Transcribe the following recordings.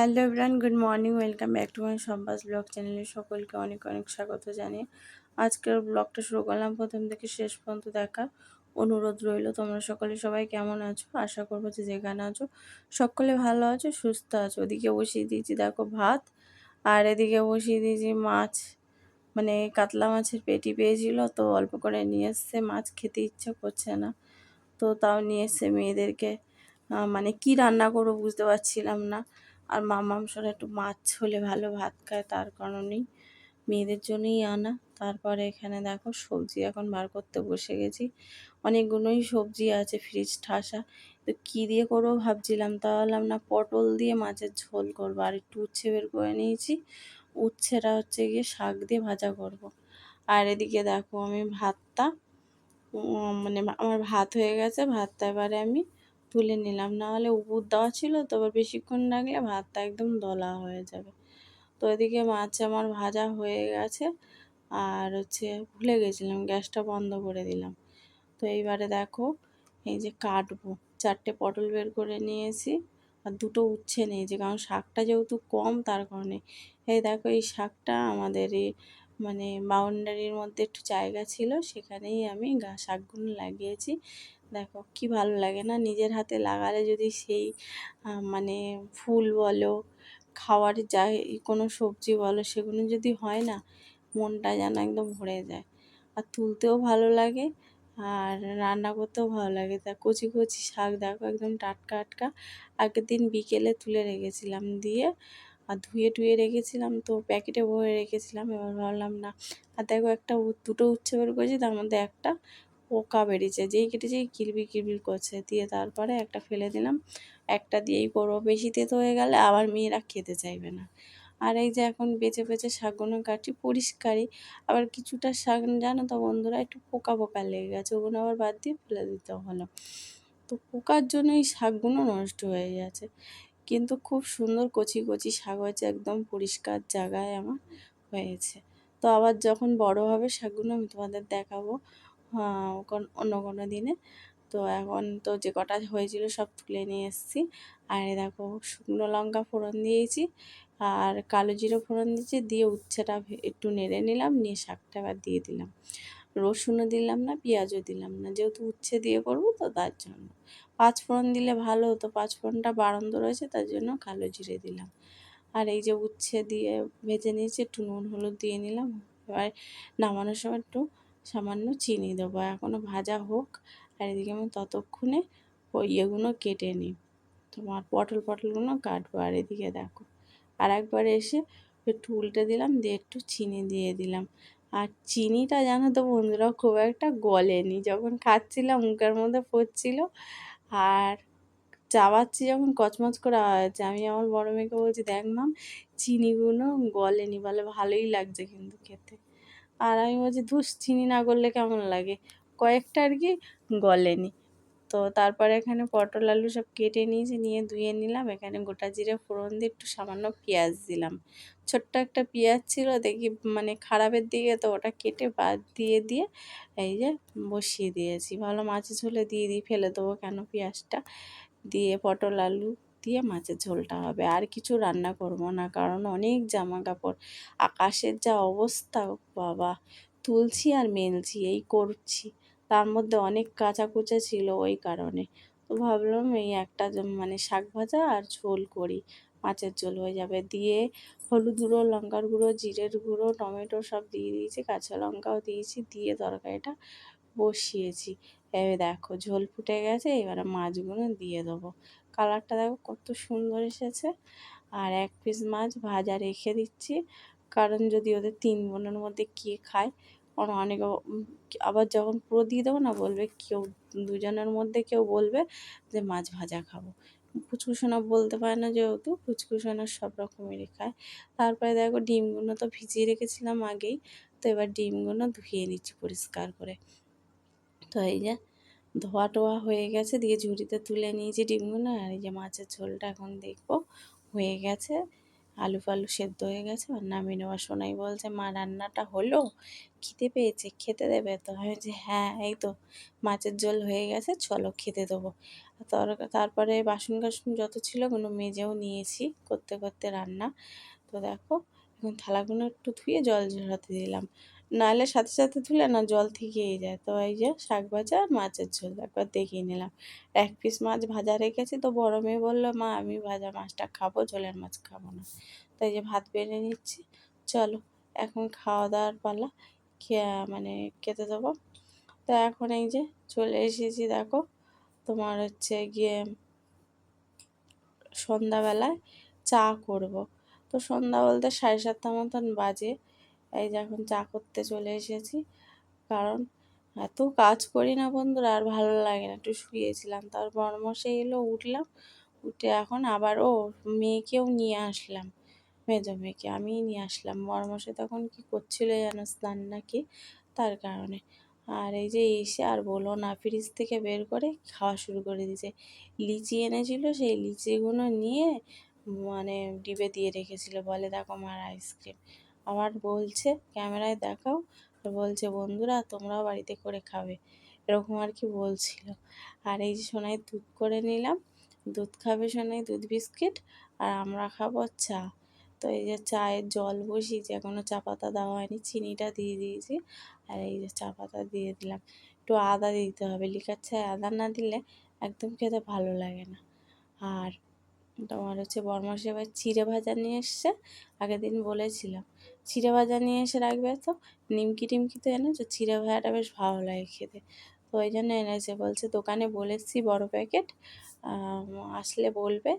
Hello everyone good morning, welcome back to my সম্বাস blog চ্যানেলে সকলকে অনেক অনেক স্বাগত জানিয়ে আজকের ব্লগটা শুরু করলাম। প্রথম থেকে শেষ পর্যন্ত দেখার অনুরোধ রইল তোমরা সকলে সবাই কেমন আছো? আশা করব যে যেখানে আছো সকলে ভালো আছো, সুস্থ আছো। ওদিকে বসিয়ে দিয়েছি দেখো ভাত, আর এদিকে বসিয়ে দিয়েছি মাছ মানে কাতলা মাছের পেটি পেয়েছিল, তো অল্প করে নিয়ে এসছে। মাছ খেতে ইচ্ছা করছে না, তো তাও নিয়ে এসছে মেয়েদেরকে। মানে কি রান্না করব বুঝতে পারছিলাম না। আর মা মামসরা একটু মাছ হলে ভালো ভাত খায়, তার কারণেই মেয়েদের জন্যই আনা। তারপরে এখানে দেখো সবজি এখন বার করতে বসে গেছি। অনেকগুলোই সবজি আছে ফ্রিজ ঠাসা। তো কী দিয়ে করব ভাবছিলাম, তা তাহলে না, পটল দিয়ে মাছের ঝোল করব। আর একটু উচ্ছে বের করে নিয়েছি। উচ্ছেটা হচ্ছে গিয়ে শাক দিয়ে ভাজা করব। আর এদিকে দেখো আমি ভাতটা মানে আমার ভাত হয়ে গেছে, ভাতটা এবারে আমি তুলে নিলাম। না হলে উপর দেওয়া ছিল, তো আবার বেশিক্ষণ রাখলে ভাতটা একদম দলা হয়ে যাবে। তো এদিকে মাছ আমার ভাজা হয়ে গেছে। আর হচ্ছে ভুলে গেছিলাম, গ্যাসটা বন্ধ করে দিলাম। তো এইবারে দেখো, এই যে কাটবো। চারটে পটল বের করে নিয়েছি। আর দুটো উচ্ছে নিয়েছি, কারণ শাকটা যেহেতু কম, তার কারণে। এই দেখো, এই শাকটা আমাদের এই মানে বাউন্ডারির মধ্যে একটু জায়গা ছিল, সেখানেই আমি গা শাকগুলো লাগিয়েছি। দেখো কি ভালো লাগে না, নিজের হাতে লাগালে যদি সেই মানে ফুল বলো, খাওয়ার যাই, কোনো সবজি বলো, সেগুলো যদি হয় না, মনটা যেন একদম ভরে যায়। আর তুলতেও ভালো লাগে, আর রান্না করতেও ভালো লাগে। তা কচি কচি শাক দেখো একদম টাটকা টাটকা। আগের দিন বিকেলে তুলে রেখেছিলাম দিয়ে আর ধুয়ে টুয়ে রেখেছিলাম তো প্যাকেটে ভরে রেখেছিলাম। এবার ভাবলাম, না, আর দেখো একটা দুটো উচ্ছে বের করেছি, তার মধ্যে একটা পোকা বেরিয়েছে। যেই কেটেছে কিরবির কিরবির করছে। দিয়ে তারপরে একটা ফেলে দিলাম, একটা দিয়েই করব। বেশি তেতো হয়ে গেলে আবার মেয়েরা খেতে চাইবে না। আর এই যে এখন বেছে বেছে শাকগুলো কাটি পরিষ্কারই। আবার কিছুটা শাক জানো তো বন্ধুরা, একটু পোকা পোকা লেগে গেছে, ওগুলো আবার বাদ দিয়ে ফেলে দিতে হলো। তো পোকার জন্য এই শাকগুলো নষ্ট হয়ে যাচ্ছে। কিন্তু খুব সুন্দর কচি কচি শাক হয়েছে, একদম পরিষ্কার জায়গায় আমার হয়েছে। তো আবার যখন বড় হবে শাকগুলো আমি তোমাদের দেখাবো অন্য কোনো দিনে। তো এখন তো যে কটা হয়েছিল সব তুলে নিয়ে এসেছি। আর দেখো, শুকনো লঙ্কা ফোড়ন দিয়েছি, আর কালো জিরো ফোড়ন দিয়েছি, দিয়ে উচ্ছেটা একটু নেড়ে নিলাম, নিয়ে শাকটা আবার দিয়ে দিলাম। রসুনও দিলাম না, পেঁয়াজও দিলাম না। যেহেতু উচ্ছে দিয়ে করব তো তার জন্য। পাঁচ ফোড়ন দিলে ভালো হতো। পাঁচ ফোড়নটা বাড়ন্ত রয়েছে, তার জন্য কালো জিরে দিলাম। আর এই যে উচ্ছে দিয়ে ভেজে নিয়েছি, একটু নুন, হলুদ দিয়ে নিলাম। এবার নামানোর সময় একটু সামান্য চিনি দেবো। এখনও ভাজা হোক, আর এদিকে আমি ততক্ষণে ওই ইয়েগুলো কেটে নিই। তোমার পটল পটলগুলো কাটবো। আর এদিকে দেখো আর একবার এসে একটু উল্টে দিলাম, দিয়ে একটু চিনি দিয়ে দিলাম। আর চিনিটা জানো তো বন্ধুরা, খুব একটা গলেনি। যখন খাচ্ছিলাম, মুখের মধ্যে পড়ছিল আর চাবাচ্ছি যখন কচমচ করা হয়েছে আমি আমার বড় মেয়েকে বলছি, দেখ মাম চিনিগুলো গলেনি, বলে ভালোই লাগছে কিন্তু খেতে। আর আমি বলছি, ধুস, চিনি না করলে কেমন লাগে? কয়েকটা আর কি গলেনি। তো তারপরে এখানে পটল, আলু সব কেটে নিয়েছি, নিয়ে ধুয়ে নিলাম। এখানে গোটা জিরে ফোড়ন দিয়ে একটু সামান্য পেঁয়াজ দিলাম। ছোট্ট একটা পেঁয়াজ ছিল, দেখি মানে খারাপের দিকে তো ওটা কেটে বাদ দিয়ে দিয়ে এই যে বসিয়ে দিয়েছি। ভালো মাছের ঝোলে দিয়ে দিই, ফেলে দেবো কেন পেঁয়াজটা? দিয়ে পটল, আলু দিয়ে মাছের ঝোলটা হবে। আর কিছু রান্না করব না, কারণ অনেক জামা কাপড় আকাশের যা অবস্থা, বাবা! তুলছি আর মেলছি, এই করছি। তার মধ্যে অনেক কাঁচা কুচা ছিল ওই কারণে। তো ভাবলাম এই একটা মানে শাক ভাজা আর ঝোল করি, মাছের ঝোল হয়ে যাবে। দিয়ে হলুদ গুঁড়ো, লঙ্কার গুঁড়ো, জিরের গুঁড়ো, টমেটো সব দিয়ে দিয়েছি, কাঁচা লঙ্কাও দিয়েছি, দিয়ে তরকারিটা বসিয়েছি। এবার দেখো ঝোল ফুটে গেছে, এবারে মাছগুলো দিয়ে দেবো। কালারটা দেখো কত সুন্দর এসেছে। আর এক পিস মাছ ভাজা রেখে দিচ্ছি, কারণ যদি ওদের তিন বোনের মধ্যে কে খায় কারণ অনেকে আবার যখন পুরো দিয়ে দেবো না, বলবে কেউ, দুজনের মধ্যে কেউ বলবে যে মাছ ভাজা খাব। ফুচকুসোনা বলতে পারে না যেহেতু ফুচকুসোনা সব রকমেরই খায়। তারপরে দেখো ডিমগুলো তো ভিজিয়ে রেখেছিলাম আগেই, তো এবার ডিমগুলো ধুয়ে নিচ্ছি পরিষ্কার করে। তো এই যে ধোয়া টোয়া হয়ে গেছে, দিয়ে ঝুড়িতে তুলে নিয়েছি ডিমগুলো, আর এই যে মাছের ঝোলটা এখন দেখব, হয়ে গেছে। আলু ফালু সেদ্ধ হয়ে গেছে আর নামিয়ে নেওয়া। সোনাই বলছে, মা, রান্নাটা হলো? খেতে পেয়েছে, খেতে দেবে তো? আমি যে হ্যাঁ এই তো, মাছের জল হয়ে গেছে, চলো খেতে দেবো। তারপরে বাসন কাসন যত ছিল কোনো মেজেও নিয়েছি করতে করতে রান্না। তো দেখো, এখন থালাগুলো একটু ধুয়ে জল ঝরাতে দিলাম। নাহলে সাথে সাথে ধুলে না জল থেকেই যায়। তো এই যে শাক ভাজা আর মাছের ঝোল একবার দেখিয়ে নিলাম। এক পিস মাছ ভাজা রেখেছি তো বড় মেয়ে বলল, মা, আমি ভাজা মাছটা খাব, ঝোলের মাছ খাব না। তো এই যে ভাত বেড়ে নিচ্ছি। চলো, এখন খাওয়া দাওয়ার পালা মানে খেতে দেবো তো এখন এই যে চলে এসেছি দেখো, তোমার হচ্ছে গিয়ে সন্ধ্যাবেলায় চা করব। তো সন্ধ্যা বলতে সাড়ে সাতটা মতন বাজে। এই যে এখন চা করতে চলে এসেছি। কারণ এত কাজ করি না বন্ধুরা, আর ভালো লাগে না। একটু শুয়েছিলাম, তার বরমশে এলো, উঠলাম, উঠে এখন আবারও মেয়েকেও নিয়ে আসলাম, মেজো মেয়েকে, আমিই নিয়ে আসলাম। বরমশে তখন কি করছিল যেন স্নান নাকি তার কারণে। আর এই যে এসে আর বলো না, ফ্রিজ থেকে বের করে খাওয়া শুরু করে দিয়েছে। লিচি এনেছিল, সেই লিচিগুলো নিয়ে মানে ডিবে দিয়ে রেখেছিল, বলে দেখো মার আইসক্রিম। আবার বলছে, ক্যামেরায় দেখাও। বলছে, বন্ধুরা, তোমরাও বাড়িতে করে খাবে। এরকম আর কি বলছিল। আর এই যে সোনাই দুধ করে নিলাম। দুধ খাবে সোনাই, দুধ বিস্কিট। আর আমরা খাব চা। তো এই যে চায়ের জল বসিয়েছি এখনও চা পাতা দেওয়া হয়নি, চিনিটা দিয়ে দিয়েছি। আর এই যে চা পাতা দিয়ে দিলাম। একটু আদা দিতে হবে। লিকার চায় আদা না দিলে একদম খেতে ভালো লাগে না। আর তোমার হচ্ছে বরমাস এবার চিড়ে ভাজা নিয়ে এসছে, আগের দিন বলেছিলাম। চিড়ে ভাজা নিয়ে এসে রাখবে তো, নিমকি টিমকি তো এনেছো, চিড়ে ভাজাটা বেশ ভালো লাগে খেতে। তো ওই জন্য এনেছে, বলছে দোকানে বলেছি বড় প্যাকেট আসলে বলবে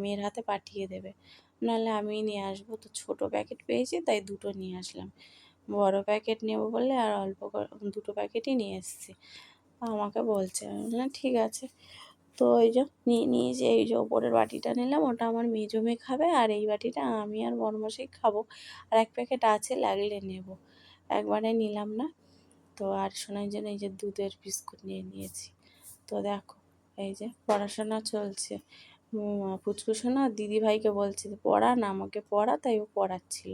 মেয়ের হাতে পাঠিয়ে দেবে। নাহলে আমি নিয়ে আসব, তো ছোটো প্যাকেট পেয়েছি, তাই দুটো নিয়ে আসলাম। বড় প্যাকেট নেব বলে আর অল্প দুটো প্যাকেটই নিয়ে এসেছি। আমাকে বলছে, না, ঠিক আছে। তো ওই যে নিয়ে নিয়েছি এই যে ওপরের বাটিটা নিলাম, ওটা আমার মেজো মেয়ে খাবে আর এই বাটিটা আমি আর বরমশাই খাব। আর এক প্যাকেট আছে, লাগলে নেব। একবারে নিলাম না। তো আর শোনার জন্য এই যে দুধের বিস্কুট নিয়ে নিয়েছি। তো দেখো, এই যে পড়াশোনা চলছে। পুচকু সোনা দিদিভাইকে বলছে, পড়া না, আমাকে পড়া। তাই ও পড়াচ্ছিল।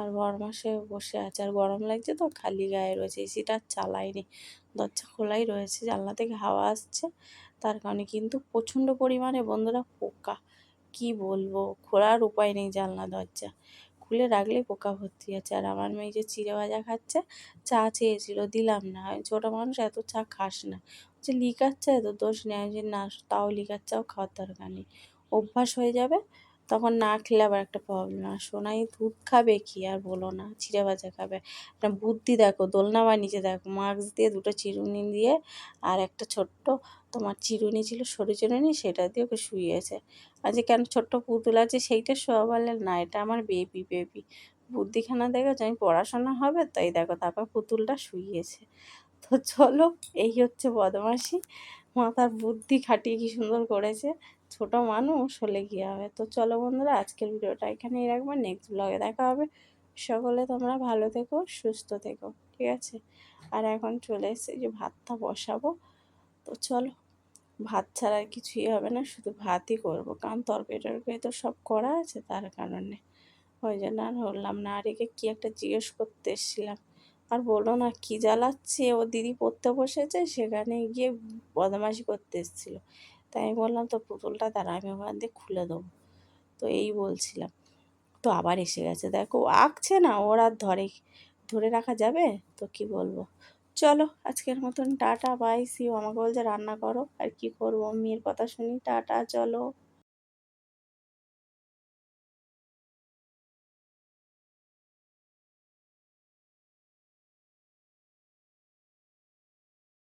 আর মাসে বসে আছে। আর গরম লাগছে তো, খালি গায়ে রয়েছে। এসিটা চালাইনি। দরজা খোলাই রয়েছে, জানলা থেকে হাওয়া আসছে। তার কারণে কিন্তু প্রচণ্ড পরিমাণে বন্ধুরা পোকা। কি বলব? খোলার উপায় নেই জানলা, দরজা। খুলে রাখলে পোকা ভর্তি আছে। আর আমার মেয়ে যে চিড়ে ভাজা খাচ্ছে, চা চেয়েছিল, দিলাম না। ছোটো মানুষ এত চা খাস না। যে লিকার চা তো দোষ নেই। যে না, তাও লিকার চাও খাওয়ার দরকার নেই। অভ্যাস হয়ে যাবে। তখন না খেলে আবার একটা প্রবলেম আর সোনাই দুধ খাবে কি? আর বলো না, চিড়ে ভাজা খাবে। একটা বুদ্ধি দেখো, দোলনা বানিয়েছে দেখো, মাস্ক দিয়ে দুটো চিরুনি দিয়ে আর একটা ছোট্ট তোমার চিরুনি ছিল, সরু চিরুনি, সেটা দিয়ে ওকে শুয়েছে আর যে কেন ছোট্ট পুতুল আছে, সেইটা শোয়া বলে না, এটা আমার বেবি বেবি বুদ্ধিখানা দেখেছ? আমি পড়াশোনা হবে, তাই দেখো তারপর পুতুলটা শুইয়েছে। তো চলো, এই হচ্ছে বদমাসি মাথার বুদ্ধি খাটিয়ে কি সুন্দর করেছে। ছোট মানুষ হলে কী হবে? তো চলো বন্ধুরা, আজকের ভিডিওটা এখানেই রাখব। নেক্সট ব্লগে দেখা হবে। সকলে তোমরা ভালো থেকো, সুস্থ থেকো, ঠিক আছে? আর এখন চলে এসেছে যে ভাতটা বসাবো। তো চলো, ভাত ছাড়া আর কিছুই হবে না, শুধু ভাতই করব। কারণ তরকারি টরকারি তো সব করা আছে তার কারণে। ওই জন্য আর হলাম না। আর একে কী একটা জিজ্ঞেস করতে এসেছিলাম। আর বলো না, কী জ্বালাচ্ছে? ও দিদি পড়তে বসেছে, সেখানে গিয়ে বদমাশি করতে এসেছিল। তাই আমি বললাম তো পুতুলটা দাঁড়া, আমি ওখান দিয়ে খুলে দেবো। তো এই বলছিলাম। তো আবার এসে গেছে। দেখো, আঁকছে না, ওর আর ধরে ধরে রাখা যাবে? তো কি বলব? চলো, আজকের মতন টাটা, বাই সিও আমাকে বলছে, রান্না করো, আর কি করব? মেয়ের কথা শুনি। টাটা, চলো।